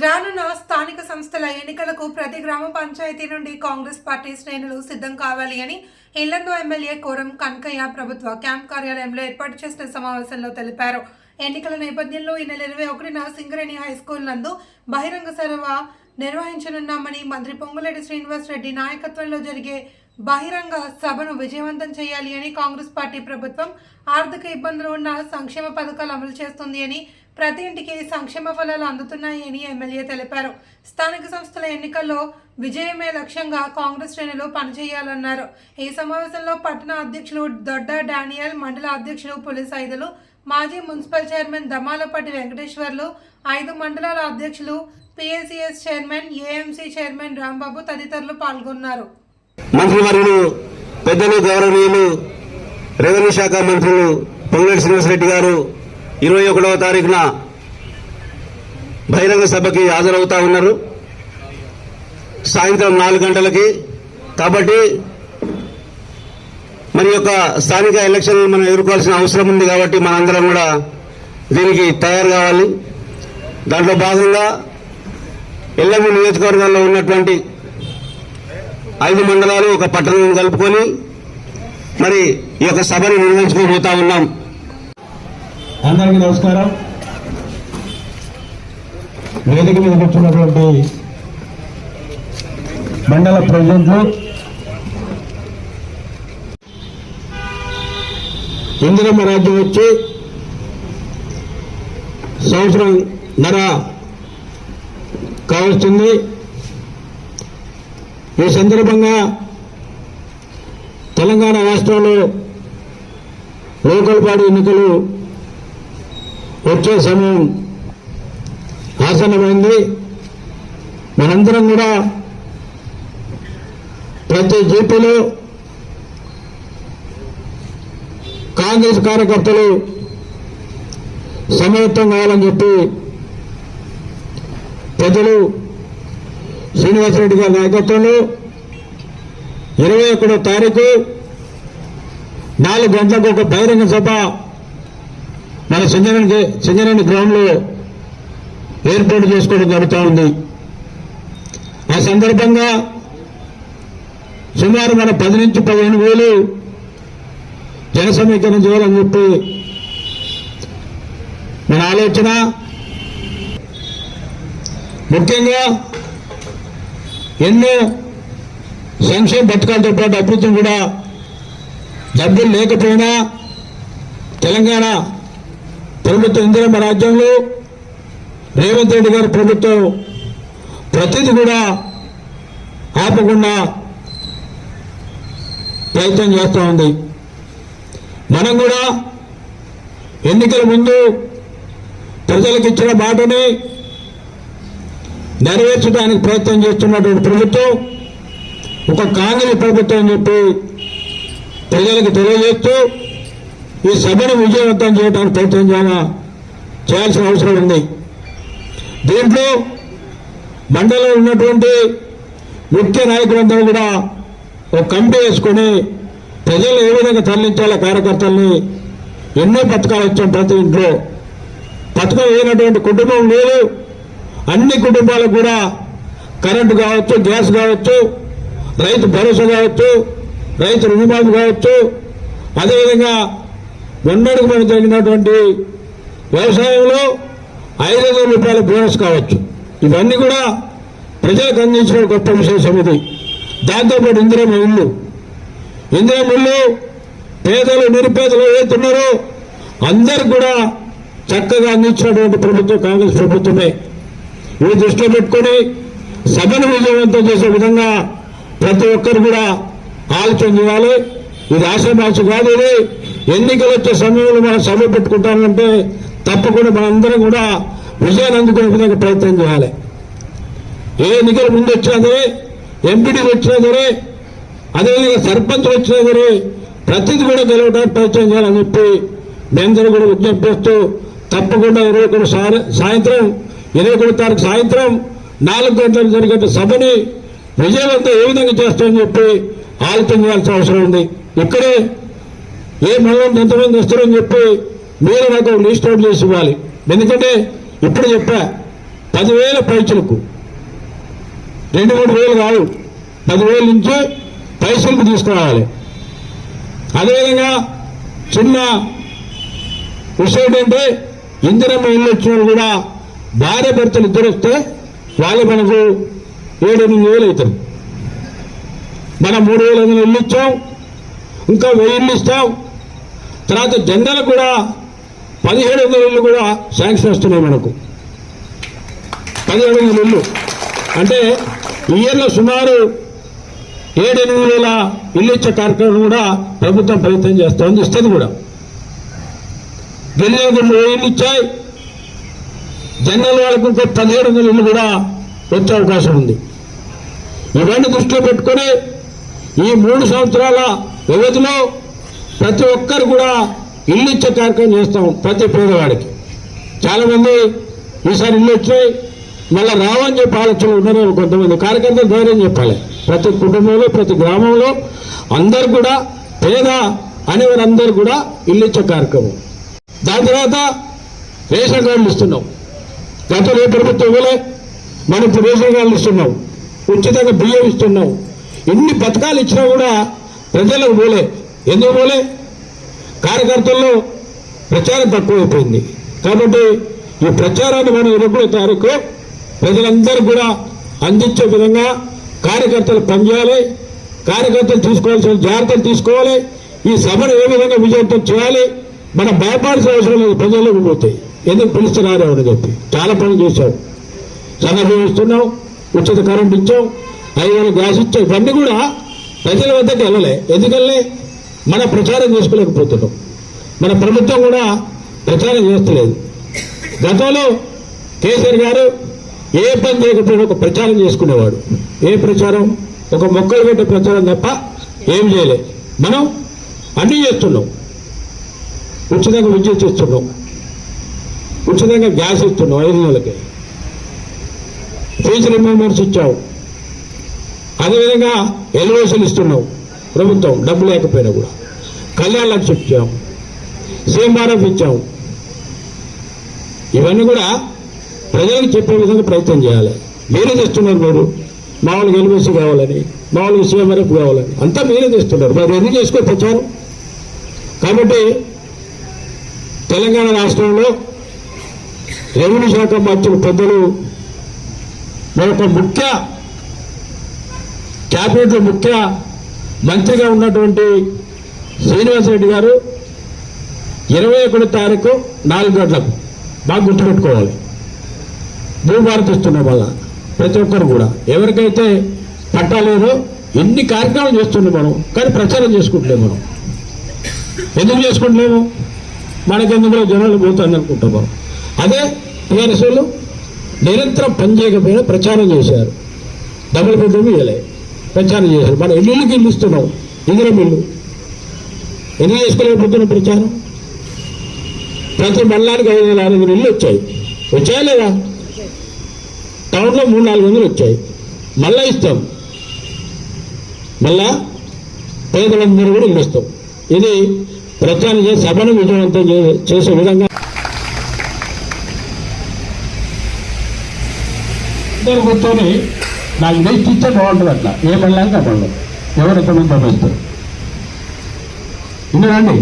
రానున్న స్థానిక సంస్థల ఎన్నికలకు ప్రతి గ్రామ పంచాయతీ నుండి కాంగ్రెస్ పార్టీ శ్రేణులు సిద్ధం కావాలి అని ఇల్లందు ఎమ్మెల్యే కోరం కనకయ్య ప్రభుత్వ క్యాంప్ కార్యాలయంలో ఏర్పాటు చేసిన సమావేశంలో తెలిపారు. ఎన్నికల నేపథ్యంలో ఈ నెల ఇరవై ఒకటిన సింగరేణి హై స్కూల్ నందు బహిరంగ సభ నిర్వహించనున్నామని మంత్రి పొంగులేటి శ్రీనివాస్ రెడ్డి నాయకత్వంలో జరిగే బహిరంగ సభను విజయవంతం చేయాలి అని కాంగ్రెస్ పార్టీ ప్రభుత్వం ఆర్థిక ఇబ్బందులు ఉన్న సంక్షేమ పథకాలు అమలు చేస్తుంది అని ప్రతి ఇంటికి సంక్షేమ ఫలాలు అందుతున్నాయని ఎమ్మెల్యే తెలిపారు. స్థానిక సంస్థల ఎన్నికల్లో విజయమే లక్ష్యంగా కాంగ్రెస్ శ్రేణులు పనిచేయాలన్నారు. ఈ సమావేశంలో పట్టణ అధ్యక్షులు దొడ్డ డానియల్ మండల అధ్యక్షులు పులిస్ ఐదులు మాజీ మున్సిపల్ చైర్మన్ దమాలపాటి వెంకటేశ్వర్లు ఐదు మండలాల అధ్యక్షులు PSCS chairman AMC chairman Rambabu తదితరులు పాల్గొన్నారు. మంత్రివర్యులు పెద్దలు గౌరవనీయులు రెవెన్యూ శాఖ మంత్రులు పొంగులేటి శ్రీనివాసరెడ్డి గారు ఇరవై ఒకటవ తారీఖున బహిరంగ సభకి హాజరవుతా ఉన్నారు. సాయంత్రం నాలుగు గంటలకి. కాబట్టి మరి యొక్క స్థానిక ఎలక్షన్ మనం ఎదుర్కోవాల్సిన అవసరం ఉంది కాబట్టి మనందరం కూడా దీనికి తయారు కావాలి. దాంట్లో భాగంగా ఎల్లమ్మ నియోజకవర్గంలో ఉన్నటువంటి ఐదు మండలాలు ఒక పట్టణం కలుపుకొని మరి ఈ యొక్క సభని నిర్వహించుకోబోతా ఉన్నాం. అందరికీ నమస్కారం. వేదిక మీద కూర్చున్నటువంటి మండల ప్రెసిడెంట్లు ఇందిరమ్మ రాజ్యం వచ్చి సంవత్సరం నర కావస్తుంది ఈ సందర్భంగా తెలంగాణ రాష్ట్రంలో లోకల్పాడి ఎన్నికలు వచ్చే సమయం ఆసన్నమైంది. మనందరం కూడా ప్రతి జీపీలో కాంగ్రెస్ కార్యకర్తలు సమయత్వం కావాలని చెప్పి పెద్దలు శ్రీనివాసరెడ్డి గారి నాయకత్వంలో ఇరవై ఒకటో తారీఖు నాలుగు గంటలకు ఒక బహిరంగ సభ మన సింగరేణి సింగరేణి గ్రామంలో ఏర్పాటు చేసుకోవడం జరుగుతూ ఉంది. ఆ సందర్భంగా సుమారు మన పది నుంచి పదిహేను వేలు జన సమీకరణ చేయాలని చెప్పి మన ఆలోచన. ముఖ్యంగా ఎన్నో సంక్షేమ పథకాలతో పాటు అభివృద్ధిని కూడా డబ్బులు లేకపోయినా తెలంగాణ ప్రభుత్వం ఇందిరమ్మ రాజ్యంలో రేవంత్ రెడ్డి గారి ప్రభుత్వం ప్రతిదీ కూడా ఆపకుండా ప్రయత్నం చేస్తూ ఉంది. మనం కూడా ఎన్నికల ముందు ప్రజలకు ఇచ్చిన మాటని నెరవేర్చడానికి ప్రయత్నం చేస్తున్నటువంటి ప్రభుత్వం ఒక కాంగ్రెస్ ప్రభుత్వం అని చెప్పి ప్రజలకు తెలియజేస్తూ ఈ సభను విజయవంతం చేయడానికి ప్రయత్నం చాలా చేయాల్సిన అవసరం ఉంది. దీంట్లో మండలంలో ఉన్నటువంటి ముఖ్య నాయకులందరూ కూడా ఒక కమిటీ వేసుకొని ప్రజలు ఏ విధంగా తరలించాలో కార్యకర్తల్ని ఎన్నో పథకాలు వచ్చాం ప్రతి ఇంట్లో. పథకం లేనటువంటి కుటుంబం లేదు. అన్ని కుటుంబాలకు కూడా కరెంటు కావచ్చు గ్యాస్ కావచ్చు రైతు భరోసా కావచ్చు రైతు రుణమాఫీ కావచ్చు. అదేవిధంగా మొన్నటికి మనం జరిగినటువంటి వ్యవసాయంలో ఐదు వందల రూపాయల బోనస్ కావచ్చు. ఇవన్నీ కూడా ప్రజలకు అందించిన గొప్ప విశేషం ఇది. దాంతోపాటు ఇందిరమ్మ ఇల్లు ఇందిరమ్మ ఇల్లు పేదలు నిరుపేదలు ఏతున్నారో అందరు కూడా చక్కగా అందించినటువంటి ప్రభుత్వం కాంగ్రెస్ ప్రభుత్వమే. ఇవి దృష్టిలో పెట్టుకొని సభను విజయవంతం చేసే విధంగా ప్రతి ఒక్కరు కూడా ఆలోచన చేయాలి. ఇది ఆశ కాదు ఇది. ఎన్నికలు వచ్చే సమయంలో మనం సభ పెట్టుకుంటామంటే తప్పకుండా మనందరం కూడా విజయాన్ని అందుకునే విధంగా ప్రయత్నం చేయాలి. ఏ ఎన్నికలు ముందు వచ్చినా సరే ఎంపీడీ వచ్చినా సరే అదేవిధంగా సర్పంచ్ వచ్చినా సరే ప్రతిది కూడా గెలవడానికి ప్రయత్నం చేయాలని చెప్పి మీ కూడా విజ్ఞప్తి చేస్తూ తప్పకుండా ఇరవై ఒకటి సాయంత్రం ఇరవై ఒకటి తారీఖు సాయంత్రం నాలుగు గంటలకు జరిగే సభని విజయవంతం ఏ విధంగా చేస్తామని చెప్పి ఆలోచన చేయాల్సిన అవసరం ఉంది. ఇక్కడే ఏ మండలం ఎంతమంది వస్తారని చెప్పి మీరు నాకు లిస్ట్ అవుట్ చేసి ఇవ్వాలి. ఎందుకంటే ఇప్పుడు చెప్పా పదివేల పైసలకు రెండు మూడు వేలు కాదు పదివేల నుంచి పైసలకు తీసుకురావాలి అదేవిధంగా చిన్న విషయం ఏంటంటే ఇందిరమ్మ ఇల్లు వచ్చిన కూడా భార్య భర్తలు ఇద్దరు వస్తే వాళ్ళు మనకు ఏడు ఎనిమిది వేలు అవుతారు. మనం మూడు వేల ఐదు ఇల్లు ఇచ్చాం ఇంకా వెయ్యి ఇల్లు ఇస్తాం తర్వాత జనరల్ కూడా పదిహేడు వందల కూడా శాంక్షన్ వస్తున్నాయి మనకు. పదిహేడు వందల ఇల్లు అంటే ఇయర్లో సుమారు ఏడు ఎనిమిది వేల ఇల్లు ఇచ్చే కార్యక్రమం కూడా ప్రభుత్వం ప్రయత్నం చేస్తోంది ఇస్తుంది కూడా. గిరిజనులు వెయ్యి ఇల్లు ఇచ్చాయి. జనరల్ వాళ్ళకు ఇంకో పదిహేడు వందల ఇల్లు కూడా వచ్చే అవకాశం ఉంది. ఇవన్నీ దృష్టిలో పెట్టుకొని ఈ మూడు సంవత్సరాల వ్యవధిలో ప్రతి ఒక్కరు కూడా ఇల్లు ఇచ్చే కార్యక్రమం చేస్తాం ప్రతి పేదవాడికి. చాలామంది ఈసారి ఇల్లు వచ్చాయి మళ్ళీ రావని చెప్పి ఆలోచనలు ఉన్నారని కొంతమంది. కార్యకర్తలు ధైర్యం చెప్పాలి. ప్రతి కుటుంబంలో ప్రతి గ్రామంలో అందరు కూడా పేద అనేవారందరూ కూడా ఇల్లు ఇచ్చే కార్యక్రమం. దాని తర్వాత రేషన్ కార్డులు ఇస్తున్నాం. గతంలో ఏ ప్రభుత్వం ఇవ్వలే. మనం ఇప్పుడు రేషన్ కార్డులు ఇస్తున్నాం. ఉచితంగా బియ్యం ఇస్తున్నాం. ఎన్ని పథకాలు ఇచ్చినా కూడా ప్రజలకు పోలే. ఎందుకు పోలే? కార్యకర్తల్లో ప్రచారం తక్కువైపోయింది. కాబట్టి ఈ ప్రచారాన్ని మనం ఇరవై తారీఖు ప్రజలందరూ కూడా అందించే విధంగా కార్యకర్తలు పనిచేయాలి. కార్యకర్తలు తీసుకోవాల్సిన జాగ్రత్తలు తీసుకోవాలి. ఈ సభను ఏ విధంగా విజయవంతం చేయాలి మనం భయపడాల్సిన అవసరం లేదు. ప్రజల్లోకి పోతాయి ఎందుకు పిలుస్తున్నారు అని చెప్పి చాలా పనులు చేశాం సన్నబియ్యం ఇస్తున్నాం ఉచిత కరెంట్ ఇచ్చాం ఐదు వేల గ్యాస్ ఇచ్చాం. ఇవన్నీ కూడా ప్రజల వద్దకు వెళ్ళలే. ఎందుకల్లే మన ప్రచారం చేసుకోలేకపోతున్నాం. మన ప్రభుత్వం కూడా ప్రచారం చేస్తలేదు. గతంలో కేసీఆర్ గారు ఏ పని చేయకపోయినా ఒక ప్రచారం చేసుకునేవాడు. ఏ ప్రచారం? ఒక మొక్కలు పెట్టే ప్రచారం తప్ప ఏం చేయలే. మనం అన్నీ చేస్తున్నాం. ఉచితంగా విద్యుత్ ఇస్తున్నాం. ఉచితంగా గ్యాస్ ఇస్తున్నాం ఐదు నెలలకి. ఫీజు రిమెంబర్స్ ఇచ్చావు అదేవిధంగా ఎలివేషన్ ఇస్తున్నావు ప్రభుత్వం డబ్బు లేకపోయినా కూడా. కళ్యాణ లక్ష ఇచ్చాం సీఎంఆర్ఎఫ్ ఇచ్చాం. ఇవన్నీ కూడా ప్రజలకు చెప్పే విధంగా ప్రయత్నం చేయాలి. మీరే చేస్తున్నారు మీరు. మామూలుగా ఎల్బీసీ కావాలని మామూలుగా సీఎంఆర్ఎఫ్ కావాలని. అంతా మీరే చేస్తున్నారు. మరి ఎందుకు చేసుకో ప్రచారం? కాబట్టి తెలంగాణ రాష్ట్రంలో రెవెన్యూ శాఖ మంత్రులు పెద్దలు మరొక ముఖ్య క్యాబినెట్లో ముఖ్య మంత్రిగా ఉన్నటువంటి శ్రీనివాసరెడ్డి గారు ఇరవై ఒకటి తారీఖు నాలుగు గంటలకు బాగా గుర్తుపెట్టుకోవాలి. భూభారతి ఇస్తున్నాం వల్ల ప్రతి ఒక్కరు కూడా. ఎవరికైతే పట్టాలేదో ఎన్ని కార్యక్రమాలు చేస్తున్నాం మనం కానీ ప్రచారం చేసుకుంటలేము మనం. ఎందుకు చేసుకుంటలేము? మనకెందుకు జనాలు పోతుంది అనుకుంటాం మనం. అదే టీఆర్ఎస్ వాళ్ళు నిరంతరం పనిచేయకపోయినా ప్రచారం చేశారు. డబుల్ బెడ్రూమ్ ఇవ్వలే. ప్రచారం చేశారు. మన ఇల్లుకి ఇల్లు ఇస్తున్నాం. ఇందిరం ఇల్లు. ఎందుకు చేసుకోలేకపోతున్నాం ప్రచారం? ప్రతి మండలానికి ఐదు వందల ఆరు ఇల్లు వచ్చాయి. వచ్చాయా లేదా టౌన్లో మూడు నాలుగు వందలు వచ్చాయి. మళ్ళా ఇస్తాం. మళ్ళా పేదలందరూ కూడా ఇల్లు ఇస్తాం. ఇది ప్రచారం చేసి సభను విజయవంతం చే- చేసే విధంగా అందరు కూర్చొని నాకు లిస్ట్ ఇచ్చే బాగుంటుంది అట్లా ఏ పనులాగా ఆ ఎవరు ఎక్కడ నుంచి పంపిస్తారు? విన్నారండి